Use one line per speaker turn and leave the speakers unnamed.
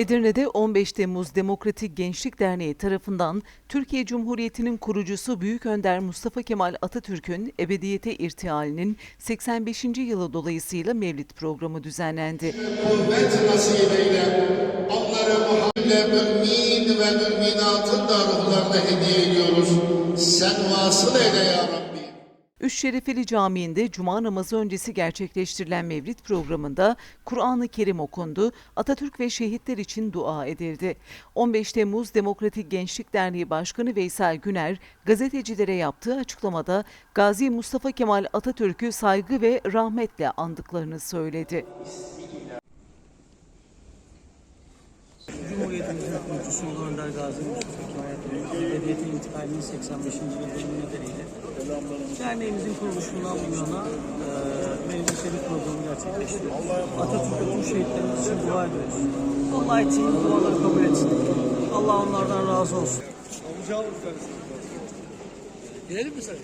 Edirne'de 15 Temmuz Demokratik Gençlik Derneği tarafından Türkiye Cumhuriyeti'nin kurucusu Büyük Önder Mustafa Kemal Atatürk'ün ebediyete irtihalinin 85. yılı dolayısıyla Mevlid programı düzenlendi.
kuvvet nasip eyle. Onları Muhammed mümin ve müminatın da ruhlarına hediye ediyoruz. Sen vasıl eyle ya Rabbi.
Üç Şerefeli Camii'nde cuma namazı öncesi gerçekleştirilen Mevlid programında Kur'an-ı Kerim okundu, Atatürk ve şehitler için dua edildi. 15 Temmuz Demokratik Gençlik Derneği Başkanı Veysel Güner, gazetecilere yaptığı açıklamada Gazi Mustafa Kemal Atatürk'ü saygı ve rahmetle andıklarını söyledi.
Cumhuriyetimizin kurucusu Önder Gazi Mustafa Kemal Atatürk Ebediyete intikalinin 85. yıl dönümü nedeniyle derneğimizin kuruluşundan bu yana e, Mevlid Şerif programı gerçekleştiriyoruz. Atatürk'e tüm şehitlerimiz için dua ediyoruz. Allah için duaları kabul etsin. Allah onlardan razı olsun.
Girelim mi sen?